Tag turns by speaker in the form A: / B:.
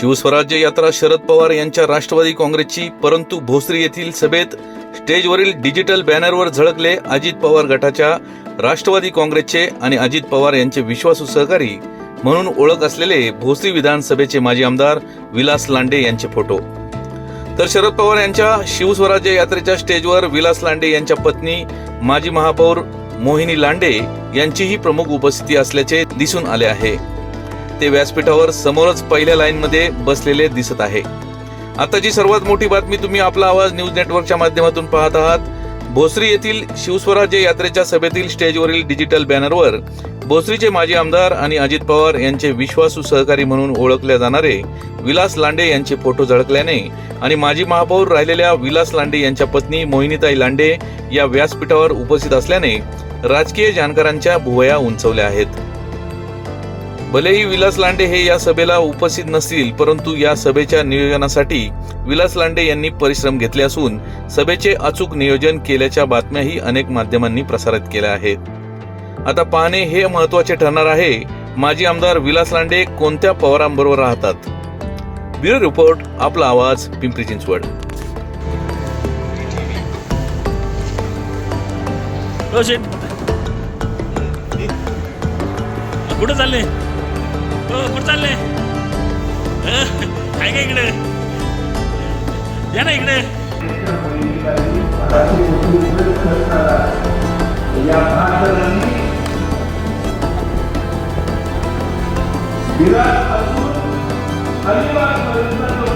A: शिवस्वराज्य यात्रा शरद पवार यांच्या राष्ट्रवादी काँग्रेसची परंतु भोसरी येथील सभेत स्टेजवरील डिजिटल बॅनरवर झळकले अजित पवार गटाच्या राष्ट्रवादी काँग्रेसचे आणि अजित पवार यांचे विश्वासू सहकारी म्हणून ओळख असलेले भोसरी विधानसभेचे माजी आमदार विलास लांडे यांचे फोटो. तर शरद पवार यांच्या शिवस्वराज्य यात्रेच्या स्टेजवर विलास लांडे यांच्या पत्नी माजी महापौर मोहिनी लांडे यांचीही प्रमुख उपस्थिती असल्याचे दिसून आले आहे. ते व्यासपीठावर समोरच पहिल्या लाईनमध्ये बसलेले दिसत आहे. आताची सर्वात मोठी बातमी तुम्ही आपला आवाज न्यूज नेटवर्कच्या माध्यमातून पाहत आहात भोसरी येथील शिवस्वराज्य यात्रेच्या सभेतील स्टेजवरील डिजिटल बॅनरवर भोसरीचे माजी आमदार आणि अजित पवार यांचे विश्वासू सहकारी म्हणून ओळखले जाणारे विलास लांडे यांचे फोटो झळकल्याने आणि माजी महापौर राहिलेल्या विलास लांडे यांच्या पत्नी मोहिनीताई लांडे या व्यासपीठावर उपस्थित असल्याने राजकीय जाणकारांच्या भुवया उंचवल्या आहेत. भलेही विलास लांडे हे या सभेला उपस्थित नसतील परंतु या सभेच्या नियोजनासाठी विलास लांडे यांनी परिश्रम घेतले असून सभेचे अचूक नियोजन केल्याच्या बातम्याही अनेक माध्यमांनी प्रसारित केल्या आहेत. आता पाहणे हे महत्त्वाचे ठरणार आहे. माजी आमदार विलास लांडे कोणत्या पवारांबरोबर राहतात? ब्युरो रिपोर्ट आपला आवाज पिंपरी चिंचवड.
B: कुठं चालले? हो कुठं चालले काय काय इकडे? या ना इकडे. विराट असून अलिबाग पर्यंत